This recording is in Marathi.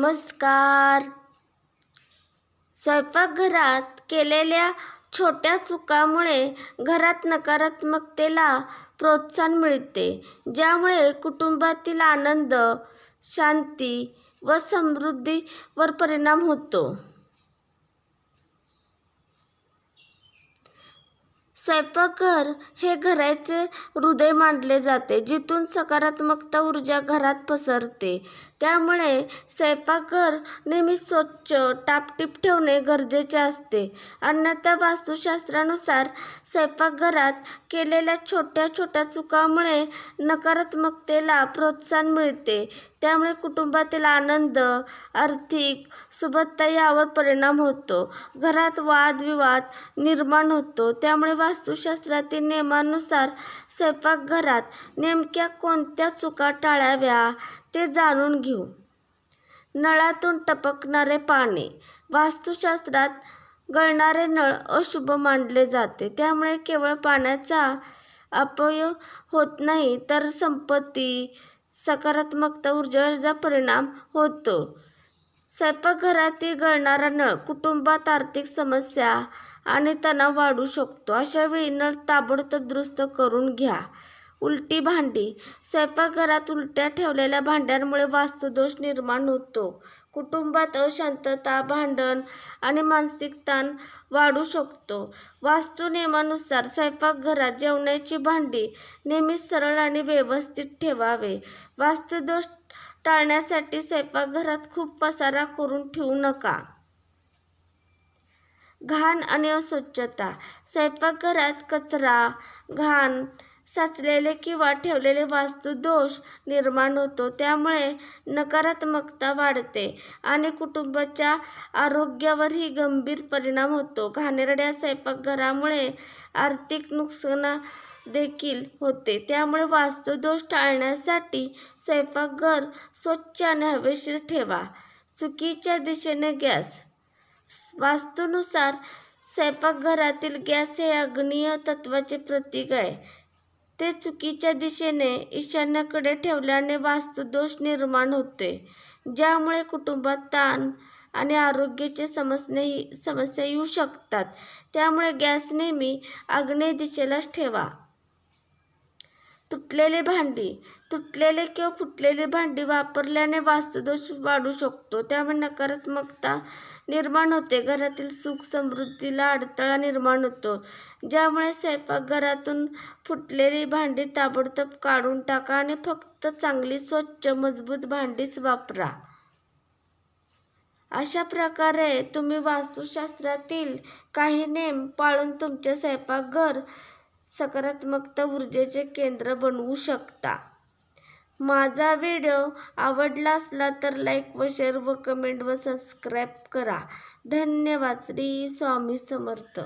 नमस्कार. स्वयंपाकघरात केलेल्या छोट्या चुकामुळे घरात नकारात्मकतेला प्रोत्साहन मिळते ज्यामुळे कुटुंबातील आनंद शांती व समृद्धीवर परिणाम होतो. स्वयंपाकघर हे घराचे हृदय मानले जाते जिथून सकारात्मकता ऊर्जा घरात पसरते. त्यामुळे स्वयंपाकघर नेहमी स्वच्छ टापटीप ठेवणे गरजेचे असते. अन्यथा वास्तुशास्त्रानुसार स्वयंपाकघरात केलेल्या छोट्या छोट्या चुकामुळे नकारात्मकतेला प्रोत्साहन मिळते. त्यामुळे कुटुंबातील आनंद आर्थिक सुबत्ता यावर परिणाम होतो. घरात वादविवाद निर्माण होतो. त्यामुळे वास्तुशास्त्रातील नियमानुसार स्वयंपाकघरात नेमक्या कोणत्या चुका टाळाव्या? ते जाणून घेऊ. नळातून टपकणारे पाणी वास्तुशास्त्रात गळणारे नळ अशुभ मानले जाते. त्यामुळे केवळ पाण्याचा अपय होत नाही तर संपत्ती सकारात्मकता ऊर्जेवरचा परिणाम होतो. स्वयंपाकघरातील गळणारा नळ कुटुंबात आर्थिक समस्या आणि तणाव वाढू शकतो. अशावेळी नळ ताबडतोब दुरुस्त करून घ्या. उलटी भांडी. स्वयंपाकघरात उलट्या ठेवलेल्या भांड्यांमुळे वास्तुदोष निर्माण होतो. कुटुंबात अशांतता भांडण आणि मानसिक ताण वाढू शकतो. वास्तुनियमानुसार स्वयंपाकघरात जेवणाची भांडी नेहमी सरळ आणि व्यवस्थित ठेवावे. वास्तुदोष टाळण्यासाठी स्वयंपाकघरात खूप पसारा करून ठेवू नका. घाण आणि अस्वच्छता. स्वयंपाकघरात कचरा घाण साचलेले किंवा ठेवलेले वास्तुदोष निर्माण होतो. त्यामुळे नकारात्मकता वाढते आणि कुटुंबाच्या आरोग्यावरही गंभीर परिणाम होतो. घाणेरड्या स्वयंपाकघरामुळे आर्थिक नुकसान देखील होते. त्यामुळे वास्तुदोष टाळण्यासाठी स्वयंपाकघर स्वच्छ आणि हवेशीर ठेवा. चुकीच्या दिशेने गॅस. वास्तूनुसार स्वयंपाकघरातील गॅस हे अग्नीय तत्वाचे प्रतीक आहे. ते चुकीच्या दिशेने ईशान्येकडे ठेवल्याने वास्तुदोष निर्माण होते ज्यामुळे कुटुंबात ताण आणि आरोग्याचे समस्या समस्या येऊ शकतात. त्यामुळे गॅस नेहमी आग्नेय दिशेलाच ठेवा. तुटलेली भांडी. तुटलेले किंवा फुटलेली भांडी वापरल्याने वास्तुदोष वाढू शकतो. त्यामुळे नकारात्मकता निर्माण होते. घरातील सुख समृद्धीला अडथळा निर्माण होतो. ज्यामुळे स्वयंपाकघरातून फुटलेली भांडी ताबडतोब काढून टाका आणि फक्त चांगली स्वच्छ मजबूत भांडीच वापरा. अशा प्रकारे तुम्ही वास्तुशास्त्रातील काही नेम पाळून तुमचे स्वयंपाकघर सकारात्मकता ऊर्जेचे केंद्र बनवू शकता. माझा व्हिडिओ आवडला असला तर लाईक व शेअर व कमेंट व सबस्क्राईब करा. धन्यवाद. श्री स्वामी समर्थ.